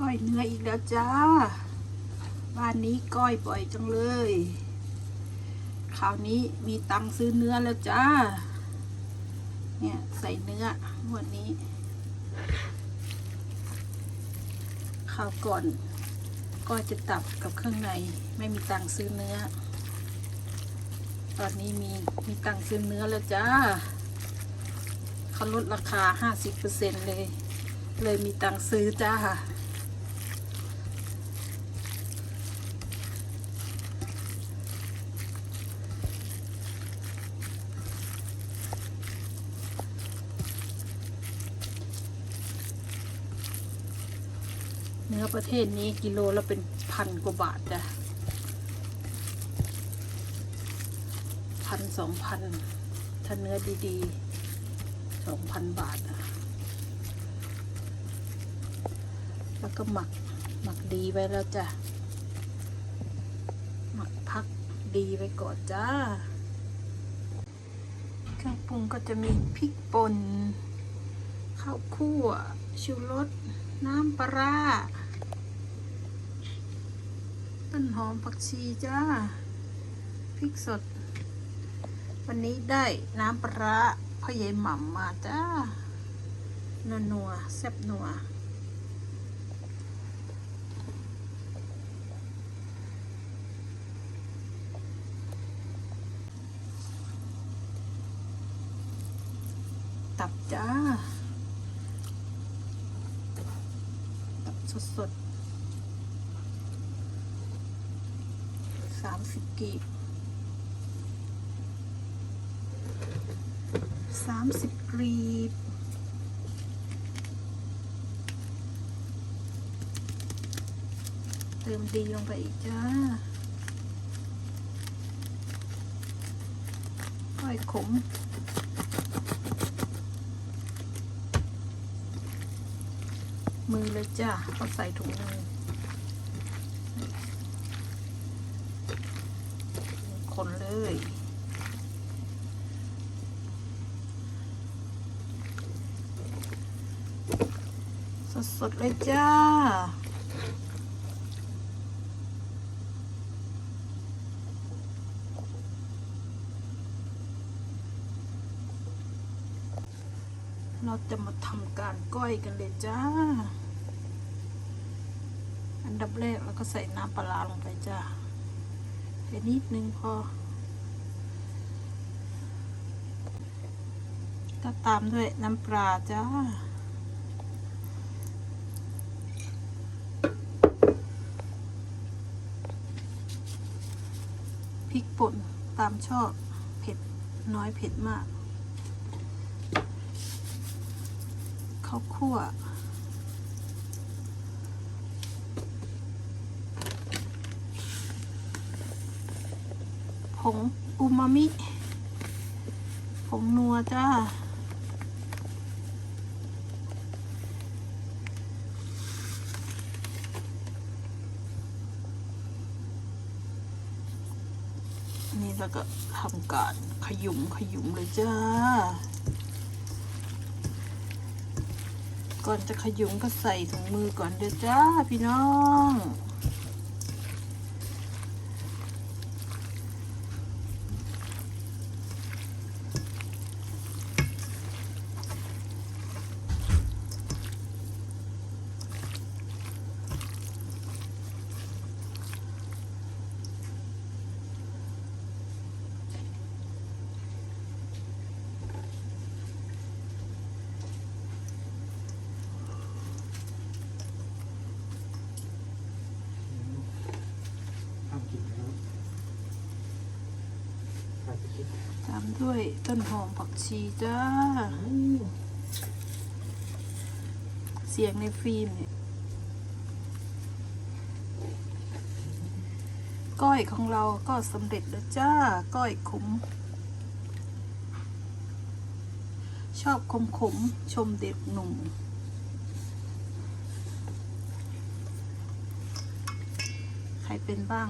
ก้อยเนื้ออีกแล้วจ้า บ้านนี้ก้อยบ่อยจังเลย คราวนี้มีตังซื้อเนื้อแล้วจ้า เนี่ยใส่เนื้อวันนี้ข้าวก่อนก็จะตับกับเครื่องในไม่มีตังซื้อเนื้อ ตอนนี้มีมีตังซื้อเนื้อแล้วจ้าเขาลดราคาห้าสิบเปอร์เซ็นเลย เลยมีตังซื้อจ้า เนื้อประเทศนี้กิโลละเป็นพันกว่าบาทจ้ะพันสองพันถ้าเนื้อดีๆสองพันบาท แล้วก็หมักหมักดีไว้แล้วจ้ะ หมักพักดีไว้ก่อนจ้า เครื่องปรุงก็จะมีพริกป่นข้าวคั่วชูรสน้ำปลาร้า ต้นหอมผักชีจ้าพริกสด วันนี้ได้น้ำปลาพ่อใหญ่หม่ำมาจ้านัวนัวแซ่บนัวตับจ้า ตับสดๆ สามสิบกีบสามสิบกรีบเติมดีลงไปอีกจ้าก้อยขมมือเลยจ้าเขาใส่ถุงมือ คนเลย สดๆเลยจ้า เราจะมาทำการก้อยกันเลยจ้า อันดับแรกเราก็ใส่น้ำปลาลงไปจ้า แค่นิดนึงพอ ก็ตามด้วยน้ำปลาจ้าพริกป่นตามชอบเผ็ดน้อยเผ็ดมากข้าวคั่ว งอูมามิ ผงนัวจ้า นี่แล้วก็ทำการขยุมขยุมเลยจ้า ก่อนจะขยุมก็ใส่ถุงมือก่อนเด้อจ้าพี่น้อง ทำกินแล้วทำกิน ตามด้วยต้นหอมผักชีจ้า เสียงในฟิล์มเนี่ยก้อยของเราก็สำเร็จแล้วจ้า ก้อยขม ชอบขมขมชมเด็กหนุ่ม ใครเป็นบ้าง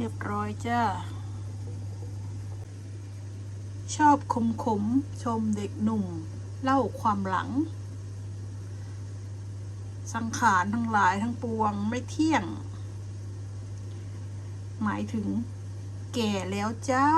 เรียบร้อยจ้า ชอบขมขมๆชมเด็กหนุ่ม เล่าความหลัง สังขารทั้งหลายทั้งปวงไม่เที่ยง หมายถึงแก่แล้วจ้า